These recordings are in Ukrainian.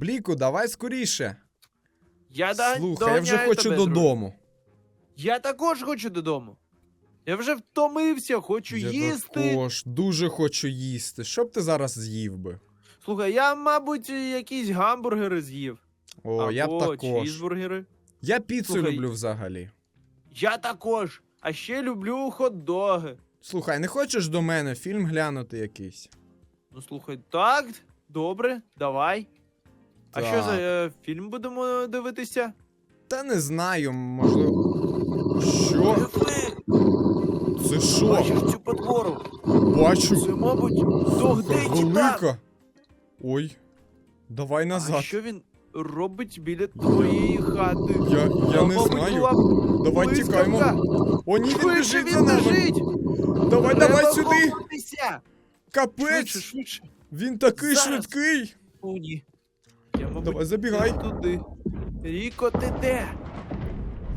Бліку, давай скоріше. Я да, Слухай, я вже доганяю хочу тебе, друже. додому. Я також хочу додому. Я вже втомився, хочу я їсти. також дуже хочу їсти. Що б ти зараз з'їв би? Слухай, я, мабуть, якісь гамбургери з'їв. О, Або я б також. чізбургери. Я піцу Слухай. люблю взагалі. Я також. А ще люблю хот-доги. Слухай, не хочеш до мене фільм глянути якийсь? Ну слухай, так, добре, давай. А що за е, фільм будемо дивитися? Та не знаю, можливо. Що? Це що? бачиш цю потвору? Бачу. Це, мабуть, догдей велика. Ой. Давай А назад. що він робить біля твоєї хати? Я, я не Мабуть, знаю. була Давай блискавка. тікаємо. О, ні, він Швидше біжить він за нами. біжить! Давай, Треба давай сюди. ховатися! Капець. Швидше. Він такий Зараз. швидкий. О, ні. Я, мабуть, Давай, забігай. туди. Ріко, ти де?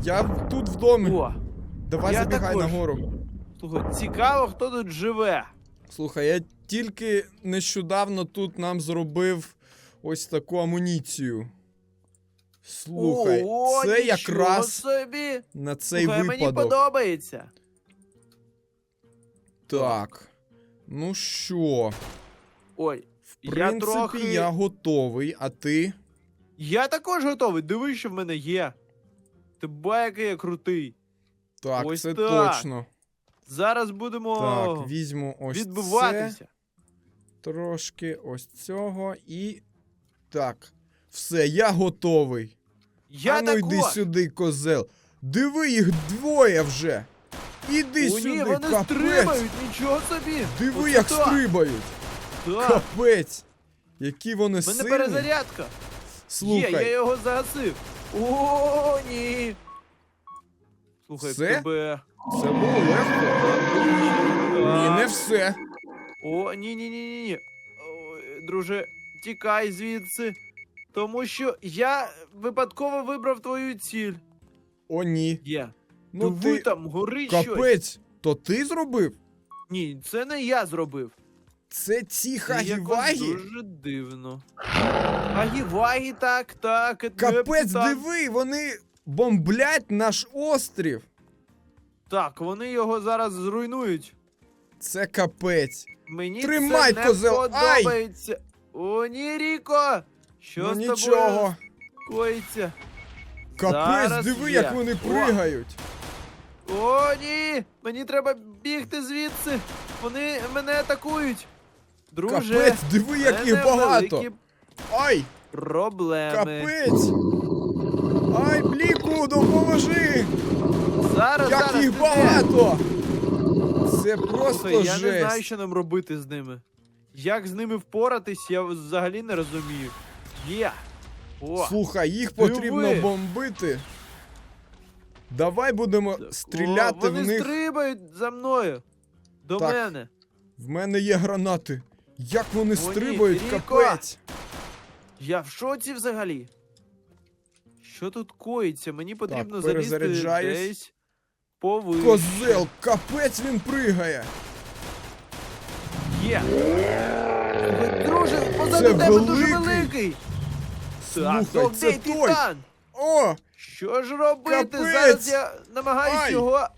Я тут в домі. О, Давай я забігай також. нагору. слухай, цікаво, хто тут живе. Слухай, я тільки нещодавно тут нам зробив ось таку амуніцію. Слухай, О, це нічого якраз собі. на цей Слухай, мені випадок. подобається. Так. Ну що, Ой, в Я принципі, трохи- я готовий, а ти? я також готовий. Дивись, що в мене є. Ти який я крутий. Так, Ось це так. точно. Зараз будемо Так, візьму ось це. Трошки ось цього і. Так. Все, я готовий. Я а ну також. йди сюди, козел. Диви, їх двоє вже. Іди О, сюди, ні, вони капець. стрибають, нічого собі. Диви, Оце як так. стрибають. Так, Капець. Які вони в мене перезарядка. Слухай, Є, я його загасив. О, ні. Слухай, Все? тебе. це було легко. Ні, не все. О, ні, ні, ні, ні. Друже, тікай звідси. Тому що я випадково вибрав твою ціль. О, ні. Є. Ну ти. там горить щось. Капець. То ти зробив? Ні, це не я зробив. Це ці Це якось хагівагі? Дуже дивно. Хагівагі, так, так. Капець, так. диви, вони бомблять наш острів. Так, вони його зараз зруйнують. Це капець. Мені Тримай, це не козел, ай! О, ні, Ріко! Що ну з нічого. тобою коїться? Капець, Зараз диви, є. як вони О. пригають. О, ні! Мені треба бігти звідси. Вони мене атакують. Друже, Капець, диви, як їх багато. великі Ай, проблеми. капець. Ай, бліку, допоможи. Зараз, Як зараз, їх ти багато. Це просто Слухай, я не знаю, що нам робити з ними. Як з ними впоратись, я взагалі не розумію. Є. О, Слухай, їх Диви. потрібно бомбити. Давай будемо стріляти О, вони в них. стрибають за мною. До Так. мене. В мене є гранати. Як вони ні, стрибають, Ріко. капець. Я в шоці взагалі. Що тут коїться? Мені потрібно залізти перезаряджаюсь. десь повище. Козел, капець він пригає. Є. Слухай, Друже, позаду Це тебе дуже великий. великий. Так, Слухай, це той. титан? О, Що ж робити? Капець. Зараз я намагаюся Ай. його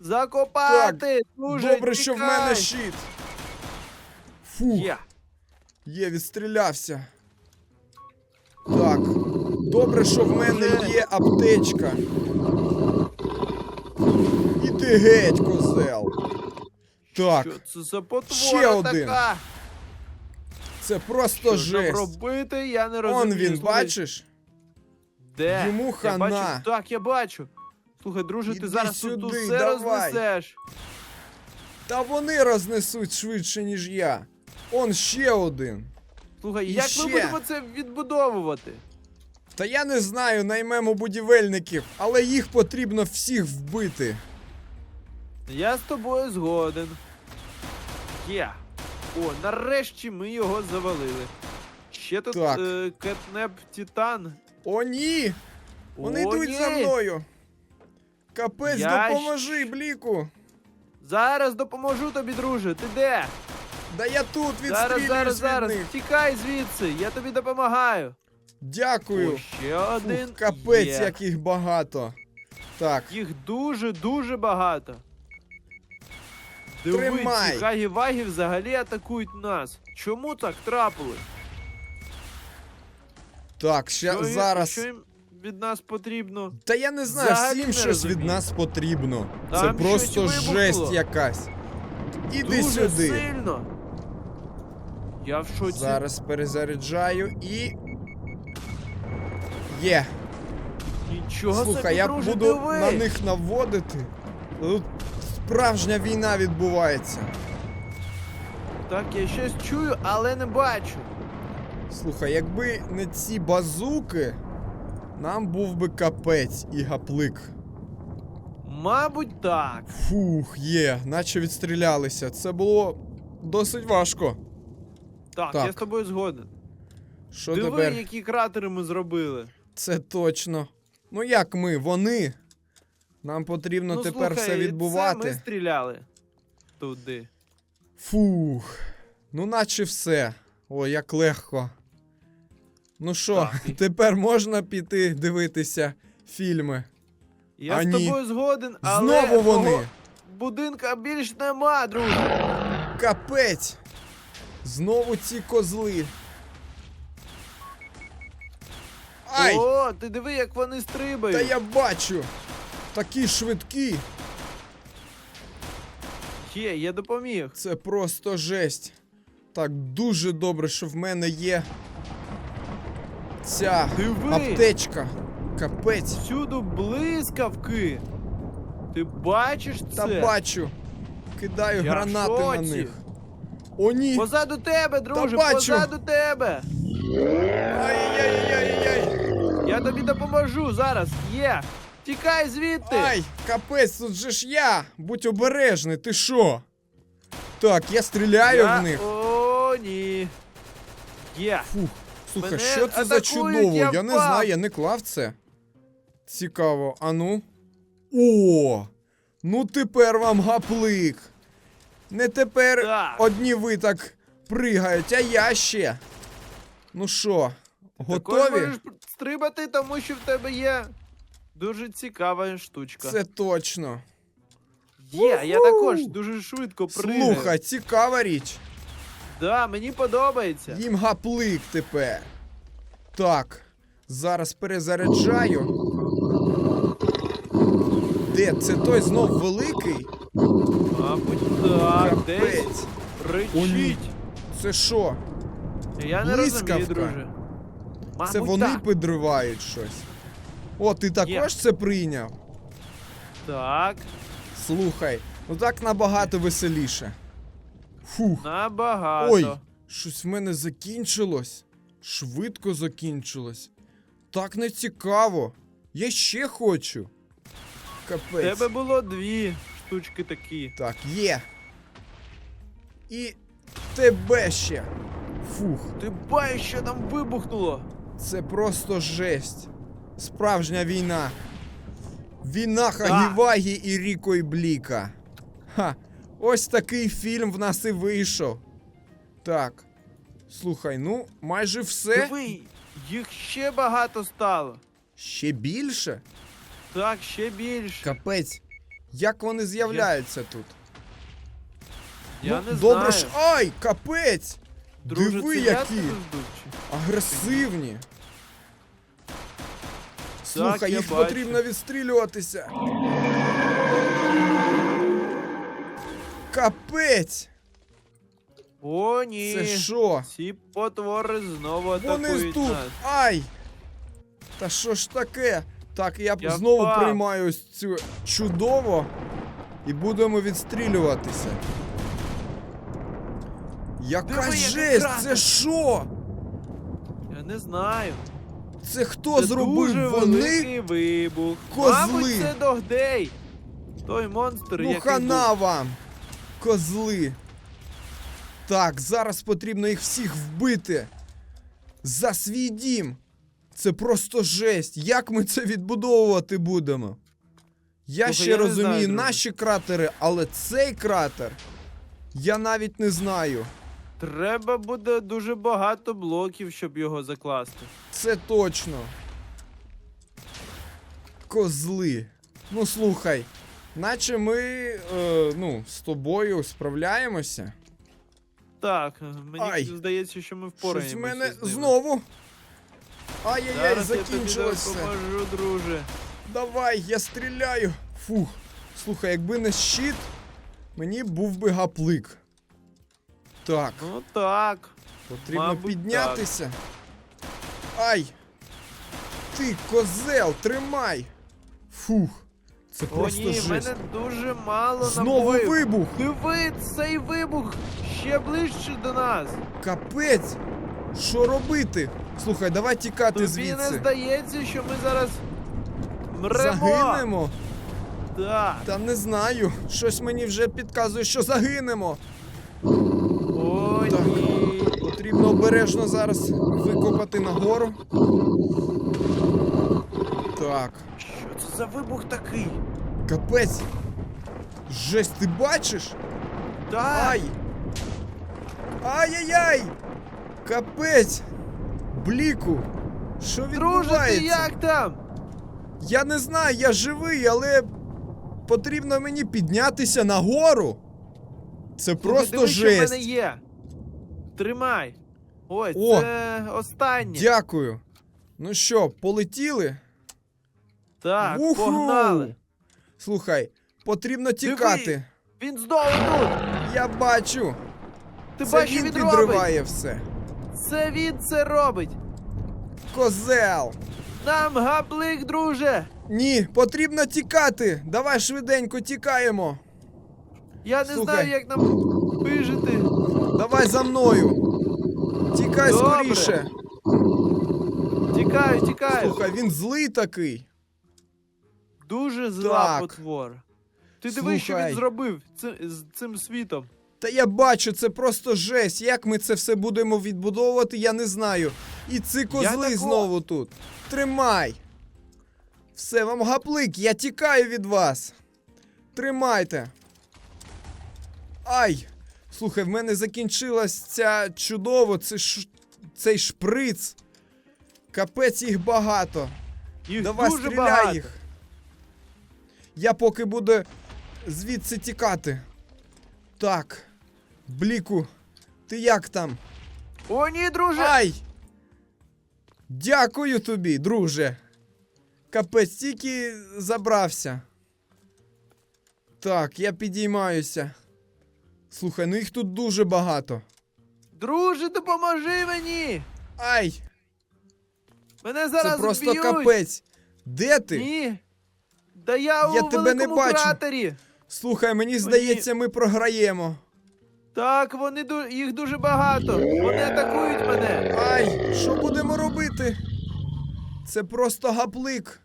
закопати. Дуже добре, що в тікай. мене щит. Фух, Є. є, відстрілявся. Так. Добре, що в мене є аптечка. Іди геть, козел. Так, Що це за потвора Ще один. така? це просто Що ж нам робити? Я не розумію. Он він, Слухай, бачиш? Де? Йому Я хана. бачу. Так, я бачу. Слухай, друже, Іди ти зараз тут сюди, усе давай. рознесеш. Та вони рознесуть швидше, ніж я. Он ще один. Слухай, як ще. ми будемо це відбудовувати? Та я не знаю, наймемо будівельників, але їх потрібно всіх вбити. Я з тобою згоден. Є. О, нарешті ми його завалили. Ще тут Так. е, кетнеп Титан. О, ні! Вони О, йдуть ні. за мною. Капець, Я допоможи, бліку. Зараз допоможу тобі, друже. Ти де? Да я тут Зараз, відстрілююсь зараз, від зараз. них. Тікай звідси, я тобі допомагаю. Дякую. О, ще один. Фух, капець, є. як їх багато. Так, Їх дуже-дуже багато. Тримай. ці хагі-вагі взагалі атакують нас. Чому так трапилось? так, ще Що, їм- зараз. що їм від нас потрібно? Та я не знаю, Взагалі всім не щось розумію. від нас потрібно. Це Там просто щось жесть якась. Іди дуже сюди. сильно. Я в шоці. Зараз перезаряджаю і. Є. Нічого Слухай, собі, я друже, буду диви. на них наводити. Тут справжня війна відбувається. Так, я щось чую, але не бачу. Слухай, якби не ці базуки, нам був би капець і гаплик. Мабуть, так. Фух, є, наче відстрілялися. Це було досить важко. Так, Так. я з тобою згоден. Що Диви, тепер? які кратери ми зробили. Це точно. Ну як ми, вони. Нам потрібно ну, тепер слухай, все Це відбувати. ми стріляли туди. Фух. Ну, наче все. О, як легко. Ну що, тепер можна піти дивитися фільми. Я А з ні. тобою згоден, але Знову вони. будинка більш нема, друже. Капець! Знову ці козли. Ай! О, ти диви, як вони стрибають. Та я бачу! Такі швидкі! Є, я допоміг. Це просто жесть. Так, дуже добре, що в мене є ця Диви. аптечка. Капець. Всюду блискавки. Ти бачиш це? Та бачу. Кидаю Я гранати на них. О, ні! Позаду тебе, друже, бачу. позаду тебе. Ай-яй-яй-яй! Я тобі допоможу зараз. Є. Тікай звідти. Ай, капець, тут же ж я! Будь обережний, ти що? Так, я стріляю Я- в них. О, ні. Є. Фух, слухай, Мене що це за атакують, чудово? я Я, не впав. знаю, я не клав це. Цікаво, а ну. О! Ну тепер вам гаплик. Не тепер Так. одні ви так пригають, а я ще. Ну що, Також готові? можеш стрибати, тому що в тебе є дуже цікава штучка. Це точно. Є, я також дуже швидко пригаю. Слухай, цікава річ. Да, мені подобається. Їм гаплик тепер. Так, зараз перезаряджаю. Де? Це той знов великий? Мабуть, так, десь Капець. О, речить. Це що? Я не розумію, Блискавка. друже. Мабуть, Це вони так. підривають щось. О, ти також Є. це прийняв? Так, Слухай, ну так набагато веселіше. Фух. набагато. Ой, щось в мене закінчилось. Швидко закінчилось. Так не цікаво. Я ще хочу. Капець. тебе було дві штучки такі. Так, є. І тебе ще. Фух, бачиш, що там вибухнуло. це просто жесть. Справжня війна. Війна Хагівагі і Ріко і Бліка. Ха, ось такий фільм в нас і вийшов. Так. Слухай, ну, майже все. Диви, їх ще багато стало. Ще більше? Так, ще більше. Капець. Як вони з'являються тут? Я ну, не добре знаю. ж. Ай, капець! Друже, Диви, це я які тебе здувчий. агресивні. Слухай, я їх бачу. потрібно відстрілюватися. Капець! О, ні. Це що? Ці потвори знову Вони атакують тут! нас. Ай! Та що ж таке? Так, я, Я знову впав. приймаю ось цю чудово і будемо відстрілюватися. Яка Диви, жесть! крата! Це що? Я не знаю. Це хто Це зробив? дуже Вони? великий вибух. Козли. Мабуть, це Догдей. Той монстр, Ну який хана був. вам! Козли! Так, зараз потрібно їх всіх вбити. За свій дім. Це просто жесть. Як ми це відбудовувати будемо? Я Слухай, ще я не розумію знаю, друже. наші кратери, але цей кратер я навіть не знаю. Треба буде дуже багато блоків, щоб його закласти. Це точно. Козли. Ну слухай, наче ми е, ну, з тобою справляємося. Так, мені Ай. здається, що ми Щось впораємося. в мене з ними. знову. Ай-яй-яй, Зараз я тобі закінчилося. допоможу, друже. Давай, я стріляю. Фух. Слухай, якби не щит, мені був би гаплик. Так, Ну так. потрібно мабуть, піднятися. Ай! Ти, козел, тримай! Фух. Це О, просто ні, жесть. мене дуже мало Знову набоїв. вибух! Диви, цей вибух ще ближче до нас. Капець! Що робити? Слухай, давай тікати Тобі не звідси. здається, що ми зараз мремо. Загинемо? Так. Та не знаю. Щось мені вже підказує, що загинемо. О, Так. ні. Потрібно обережно зараз викопати нагору. Так, Що це за вибух такий? капець. Жесть, ти бачиш? Так. Ай! Ай-яй-яй! Капець! Бліку! Що Друже, відбувається? ти як там? Я не знаю, я живий, але потрібно мені піднятися нагору. Це просто диви, що в жесть. мене є. Тримай. Ой, О! це останнє. Дякую. Ну що, полетіли? Так, Уху! погнали. Слухай, потрібно тікати. Він знову тут. Я бачу. Ти Це бачиш, він він підриває все. Це він це робить. Козел. Нам габлик, друже. Ні, потрібно тікати. Давай швиденько тікаємо. Я не Слухай. знаю, як нам вижити. Давай за мною. Тікай Добре. скоріше. Тікаю, тікаю. Слухай, він злий такий. Дуже зла Так. потвора. Ти дивись, що Слухай. він зробив ци- з цим світом. Та я бачу, це просто жесть. Як ми це все будемо відбудовувати, я не знаю. І ці козли такого- знову тут. Тримай. Все, вам гаплик, я тікаю від вас. Тримайте. Ай! Слухай, в мене закінчилась ця чудово, це ш... цей шприц. Капець їх багато. Їх Давай дуже стріляй багато. їх. Я поки буду звідси тікати. Так. Бліку, ти як там? О, ні, друже! Ай! Дякую тобі, друже. Капець, тільки забрався. Так, я підіймаюся. Слухай, ну їх тут дуже багато. Друже, допоможи мені! Ай! Мене зараз це просто вб'ють! капець. Де ти? Ні. Да я, Я у тебе не бачу. кратері. Слухай, мені здається, ми програємо. Так, вони ду- їх дуже багато. Вони атакують мене. Ай, що будемо робити? Це просто гаплик.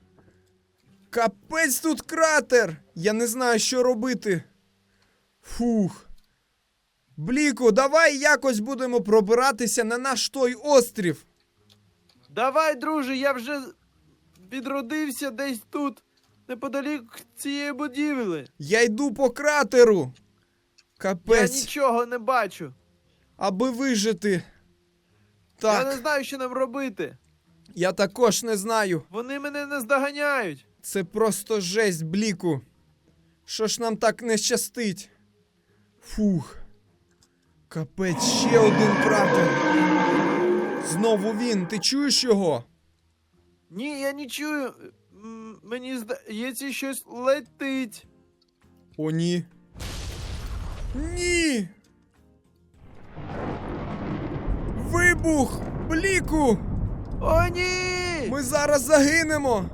Капець тут кратер. Я не знаю, що робити. Фух. Бліку, давай якось будемо пробиратися на наш той острів. Давай, друже, я вже відродився десь тут, неподалік цієї будівлі. Я йду по кратеру. Я нічого не бачу. аби вижити. Я не знаю, що нам робити. я також не знаю. Вони мене не здоганяють. Це просто жесть, бліку. Що ж нам так не щастить? Фух. Капець, ще один кратер. Знову він, ти чуєш його? Ні, я не чую. М, Мені здається, щось летить. О, ні. Ні. Вибух! Бліку! О, ні! Ми зараз загинемо!